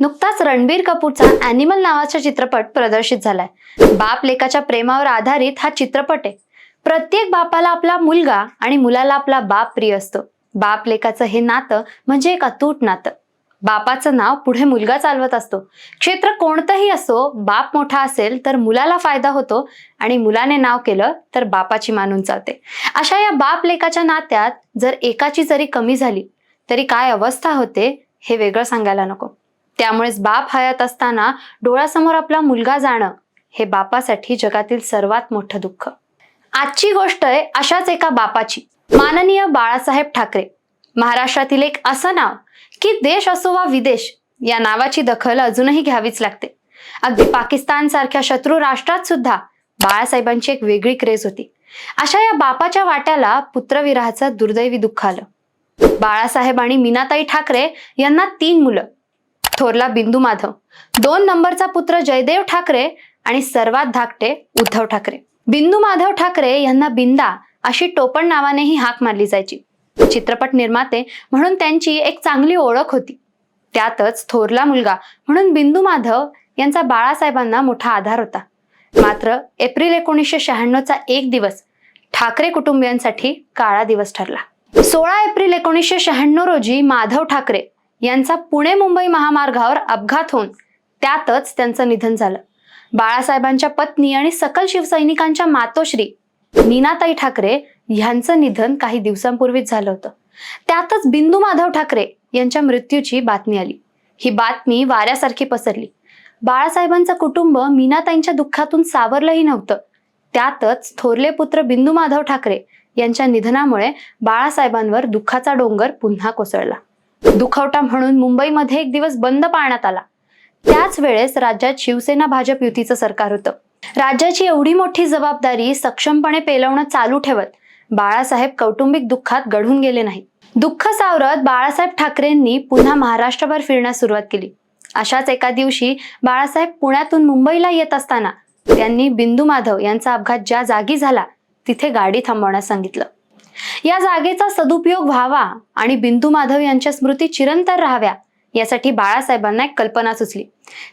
नुकताच रणबीर कपूरचा अॅनिमल नावाचा चित्रपट प्रदर्शित झालाय. बाप लेकाच्या प्रेमावर आधारित हा चित्रपट आहे. प्रत्येक बापाला आपला मुलगा आणि मुलाला आपला बाप प्रिय असतो. बाप लेकाचं हे नातं म्हणजे एक अतूट नातं. बापाचं नाव पुढे मुलगा चालवत असतो. क्षेत्र कोणतंही असो बाप मोठा असेल तर मुलाला फायदा होतो आणि मुलाने नाव केलं तर बापाची मानून चालते. अशा या बाप लेकाच्या नात्यात जर एकाची जरी कमी झाली तरी काय अवस्था होते हे वेगळं सांगायला नको. त्यामुळेच बाप हयात असताना डोळ्यासमोर आपला मुलगा जाणं हे बापासाठी जगातील सर्वात मोठं दुःख. आजची गोष्ट आहे अशाच एका बापाची. माननीय बाळासाहेब ठाकरे. महाराष्ट्रातील एक असं नाव की देश असो वा विदेश या नावाची दखल अजूनही घ्यावीच लागते. अगदी पाकिस्तान सारख्या शत्रू राष्ट्रात सुद्धा बाळासाहेबांची एक वेगळी क्रेज होती. अशा या बापाच्या वाट्याला पुत्रविराहाचं दुर्दैवी दुःख आलं. बाळासाहेब आणि मीनाताई ठाकरे यांना तीन मुलं. थोरला बिंदू माधव. दोन नंबरचा पुत्र जयदेव ठाकरे आणि सर्वात धाकटे उद्धव ठाकरे. बिंदू माधव ठाकरे यांना बिंदा अशी टोपण नावानेही हाक मारली जायची. चित्रपट निर्माते म्हणून त्यांची एक चांगली ओळख होती. त्यातच थोरला मुलगा म्हणून बिंदू माधव यांचा बाळासाहेबांना मोठा आधार होता. मात्र एप्रिल एकोणीसशे शहाण्णवचा एक दिवस ठाकरे कुटुंबियांसाठी काळा दिवस ठरला. सोळा एप्रिल एकोणीसशे शहाण्णव रोजी माधव ठाकरे यांचा पुणे मुंबई महामार्गावर अपघात होऊन त्यातच त्यांचं निधन झालं. बाळासाहेबांच्या पत्नी आणि सकल शिवसैनिकांच्या मातोश्री नीनाताई ठाकरे यांचं निधन काही दिवसांपूर्वीच झालं होतं. त्यातच बिंदू माधव ठाकरे यांच्या मृत्यूची बातमी आली. ही बातमी वाऱ्यासारखी पसरली. बाळासाहेबांचं कुटुंब मीनाताईंच्या दुःखातून सावरलंही नव्हतं. त्यातच थोरले पुत्र बिंदू माधव ठाकरे यांच्या निधनामुळे बाळासाहेबांवर दुःखाचा डोंगर पुन्हा कोसळला. दुखवटा म्हणून मुंबईमध्ये एक दिवस बंद पाळण्यात आला. त्याच वेळेस राज्यात शिवसेना भाजप युतीचं सरकार होतं. राज्याची एवढी मोठी जबाबदारी सक्षमपणे पेलवणं चालू ठेवत बाळासाहेब कौटुंबिक दुःखात गढून गेले नाही. दुःख सावरत बाळासाहेब ठाकरेंनी पुन्हा महाराष्ट्रभर फिरण्यास सुरुवात केली. अशाच एका दिवशी बाळासाहेब पुण्यातून मुंबईला येत असताना त्यांनी बिंदू माधव यांचा अपघात ज्या जागी झाला तिथे गाडी थांबवण्यास सांगितलं. या जागेचा सदुपयोग व्हावा आणि बिंदू माधव यांच्या स्मृती चिरंतर राहाव्या यासाठी बाळासाहेबांना एक कल्पना सुचली.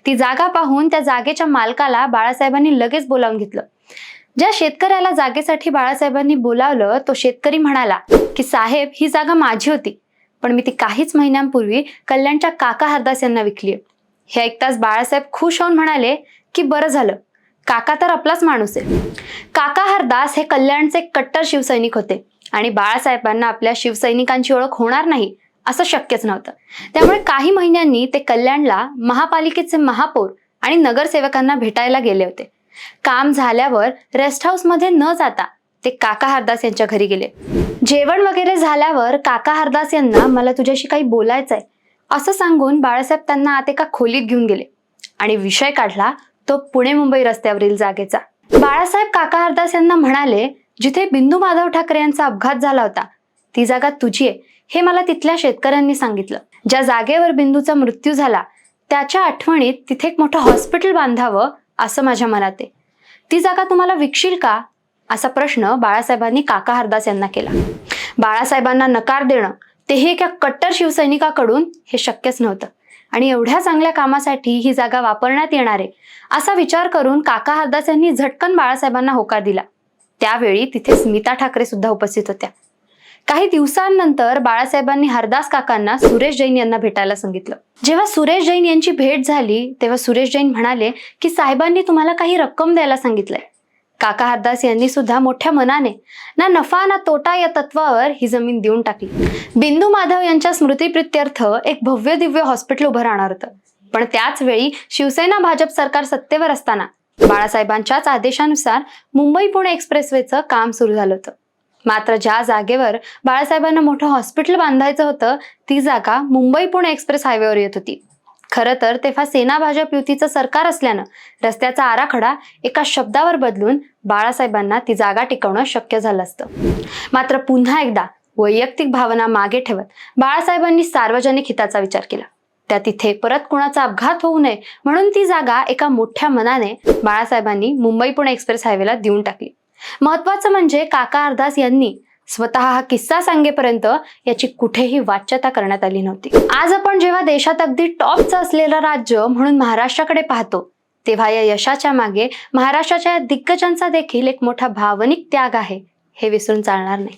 ती जागा पाहून त्या जागेच्या मालकाला बाळासाहेबांनी लगेच बोलावून घेतलं. ज्या शेतकऱ्याला जागेसाठी बाळासाहेबांनी बोलावलं तो शेतकरी म्हणाला की साहेब ही जागा माझी होती पण मी ती काहीच महिन्यांपूर्वी कल्याणच्या काका हरदास यांना विकली हे ऐकताच बाळासाहेब खुश होऊन म्हणाले की बरं झालं काका तर आपलाच माणूस आहे. काका हरदास हे कल्याणचे कट्टर शिवसैनिक होते. आणि बाळासाहेबांना आपल्या शिवसैनिकांची ओळख होणार नाही असं शक्यच नव्हतं. त्यामुळे काही महिन्यांनी ते कल्याणला महापालिकेचे महापौर आणि नगरसेवकांना भेटायला गेले होते. काम झाल्यावर रेस्ट हाऊसमध्ये न जाता ते काका हरदास यांच्या घरी गेले. जेवण वगैरे झाल्यावर काका हरदास यांना मला तुझ्याशी काही बोलायचंय असं सांगून बाळासाहेब त्यांना आत एका खोलीत घेऊन गेले आणि विषय काढला तो पुणे मुंबई रस्त्यावरील जागेचा. बाळासाहेब काका हरदास यांना म्हणाले जिथे बिंदू माधव ठाकरे यांचा अपघात झाला होता ती जागा तुझी आहे हे मला तिथल्या शेतकऱ्यांनी सांगितलं. ज्या जागेवर बिंदूचा मृत्यू झाला त्याच्या आठवणीत तिथे एक मोठं हॉस्पिटल बांधावं असं माझ्या मनात आहे. ती जागा तुम्हाला विकशील का? असा प्रश्न बाळासाहेबांनी काका हरदास यांना केला. बाळासाहेबांना नकार देणं तेही एका कट्टर शिवसैनिकाकडून हे शक्यच नव्हतं. आणि एवढ्या चांगल्या कामासाठी ही जागा वापरण्यात येणार आहे असा विचार करून काका हरदास यांनी झटकन बाळासाहेबांना होकार दिला. त्यावेळी तिथे स्मिता ठाकरे सुद्धा उपस्थित होत्या. काही दिवसांनंतर बाळासाहेबांनी हरदास काकांना सुरेश जैन यांना भेटायला सांगितलं. जेव्हा सुरेश जैन यांची भेट झाली तेव्हा सुरेश जैन म्हणाले की साहेबांनी तुम्हाला काही रक्कम द्यायला सांगितलंय. काका हरदास यांनी सुद्धा मोठ्या मनाने ना नफा ना तोटा या तत्वावर ही जमीन देऊन टाकली. बिंदू माधव यांच्या स्मृतीप्रित्यर्थ एक भव्य दिव्य हॉस्पिटल उभं राहणार होतं. पण त्याच वेळी शिवसेना भाजप सरकार सत्तेवर असताना बाळासाहेबांच्याच आदेशानुसार मुंबई पुणे एक्सप्रेसवेचं काम सुरू झालं होतं. मात्र ज्या जागेवर बाळासाहेबांना मोठं हॉस्पिटल बांधायचं होतं ती जागा मुंबई पुणे एक्सप्रेस हायवेवर येत होती. खरं तर तेव्हा सेना भाजप युतीचं सरकार असल्यानं रस्त्याचा आराखडा एका शब्दावर बदलून बाळासाहेबांना ती जागा टिकवणं शक्य झालं असतं. मात्र पुन्हा एकदा वैयक्तिक भावना मागे ठेवत बाळासाहेबांनी सार्वजनिक हिताचा विचार केला. त्या तिथे परत कुणाचा अपघात होऊ नये म्हणून ती जागा एका मोठ्या मनाने बाळासाहेबांनी मुंबई पुणे एक्सप्रेस हायवेला देऊन टाकली. महत्वाचं म्हणजे काका हरदास यांनी स्वतः हा किस्सा सांगेपर्यंत याची कुठेही वाच्यता करण्यात आली नव्हती. आज आपण जेव्हा देशात अगदी टॉपचं असलेलं राज्य म्हणून महाराष्ट्राकडे पाहतो तेव्हा या यशाच्या मागे महाराष्ट्राच्या या दिग्गजांचा देखील एक मोठा भावनिक त्याग आहे हे विसरून चालणार नाही.